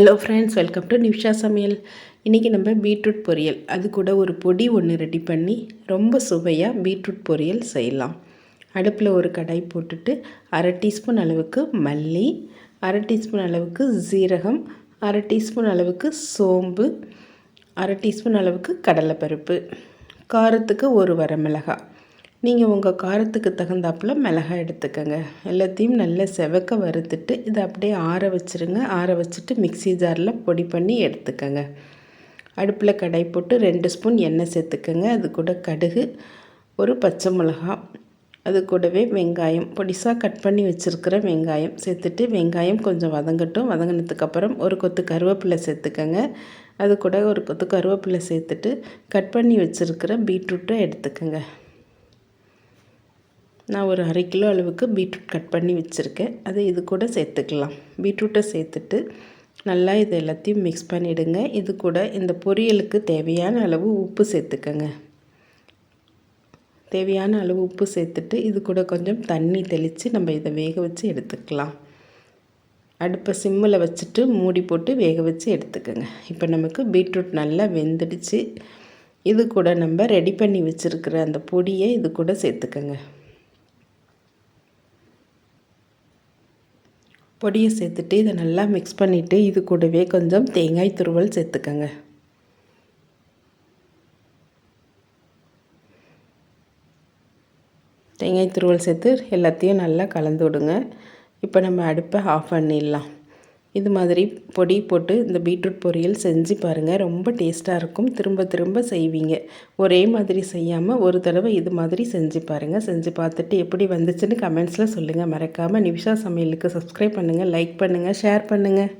Hello friends welcome to Nisha சமையல் இன்றைக்கி நம்ம பீட்ரூட் பொரியல். அது கூட ஒரு பொடி ஒன்று ரெடி பண்ணி ரொம்ப சுவையாக பீட்ரூட் பொரியல் செய்யலாம். அடுப்பில் ஒரு கடாய் போட்டுட்டு அரை டீஸ்பூன் அளவுக்கு மல்லி அரை டீஸ்பூன் அளவுக்கு ஜீரகம் அரை டீஸ்பூன் அளவுக்கு சோம்பு அரை டீஸ்பூன் அளவுக்கு கடலைப்பருப்பு காரத்துக்கு ஒரு வரமிளகாய். நீங்கள் உங்கள் காரத்துக்கு தகுந்தாப்பில் மிளகாய் எடுத்துக்கோங்க. எல்லாத்தையும் நல்லா செவக்க வறுத்துட்டு இதை அப்படியே ஆற வச்சுருங்க. ஆற வச்சுட்டு மிக்சி ஜாரில் பொடி பண்ணி எடுத்துக்கோங்க. அடுப்பில் கடை போட்டு ரெண்டு ஸ்பூன் எண்ணெய் சேர்த்துக்கோங்க. அது கூட கடுகு ஒரு பச்சை மிளகா அது கூடவே வெங்காயம். பொடிசாக கட் பண்ணி வச்சுருக்கிற வெங்காயம் சேர்த்துட்டு வெங்காயம் கொஞ்சம் வதங்கட்டும். வதங்கினதுக்கப்புறம் ஒரு கொத்து கருவேப்பிலை சேர்த்துக்கோங்க. அது கூட ஒரு கொத்து கருவேப்பிலை சேர்த்துட்டு கட் பண்ணி வச்சுருக்கிற பீட்ரூட்டை எடுத்துக்கோங்க. நான் ஒரு அரை கிலோ அளவுக்கு பீட்ரூட் கட் பண்ணி வச்சுருக்கேன். அதை இது கூட சேர்த்துக்கலாம். பீட்ரூட்டை சேர்த்துட்டு நல்லா இது எல்லாத்தையும் மிக்ஸ் பண்ணிவிடுங்க இது கூட இந்த பொரியலுக்கு தேவையான அளவு உப்பு சேர்த்துக்கோங்க. தேவையான அளவு உப்பு சேர்த்துட்டு இது கூட கொஞ்சம் தண்ணி தெளித்து நம்ம இதை வேக வச்சு எடுத்துக்கலாம். அடுப்பை சிம்மில் வச்சுட்டு மூடி போட்டு வேக வச்சு எடுத்துக்கோங்க. இப்போ நமக்கு பீட்ரூட் நல்லா வெந்துடுச்சு. இது கூட நம்ம ரெடி பண்ணி வச்சுருக்கிற அந்த பொடியை இது கூட சேர்த்துக்கோங்க. பொடியை சேர்த்துட்டு இதை நல்லா மிக்ஸ் பண்ணிவிட்டு இது கூடவே கொஞ்சம் தேங்காய் துருவல் சேர்த்துக்கோங்க. தேங்காய் துருவல் சேர்த்து எல்லாத்தையும் நல்லா கலந்து விடுங்க. இப்போ நம்ம அடுப்பை ஆஃப் பண்ணிடலாம். இது மாதிரி பொடி போட்டு இந்த பீட்ரூட் பொரியல் செஞ்சு பாருங்கள் ரொம்ப டேஸ்ட்டாக இருக்கும். திரும்ப திரும்ப செய்வீங்க. ஒரே மாதிரி செய்யாமல் ஒரு தடவை இது மாதிரி செஞ்சு பாருங்கள் செஞ்சு பார்த்துட்டு எப்படி வந்துச்சுன்னு கமெண்ட்ஸில் சொல்லுங்கள் மறக்காமல் நிமிஷா சமையலுக்கு சப்ஸ்கிரைப் பண்ணுங்கள் லைக் பண்ணுங்கள் ஷேர் பண்ணுங்கள்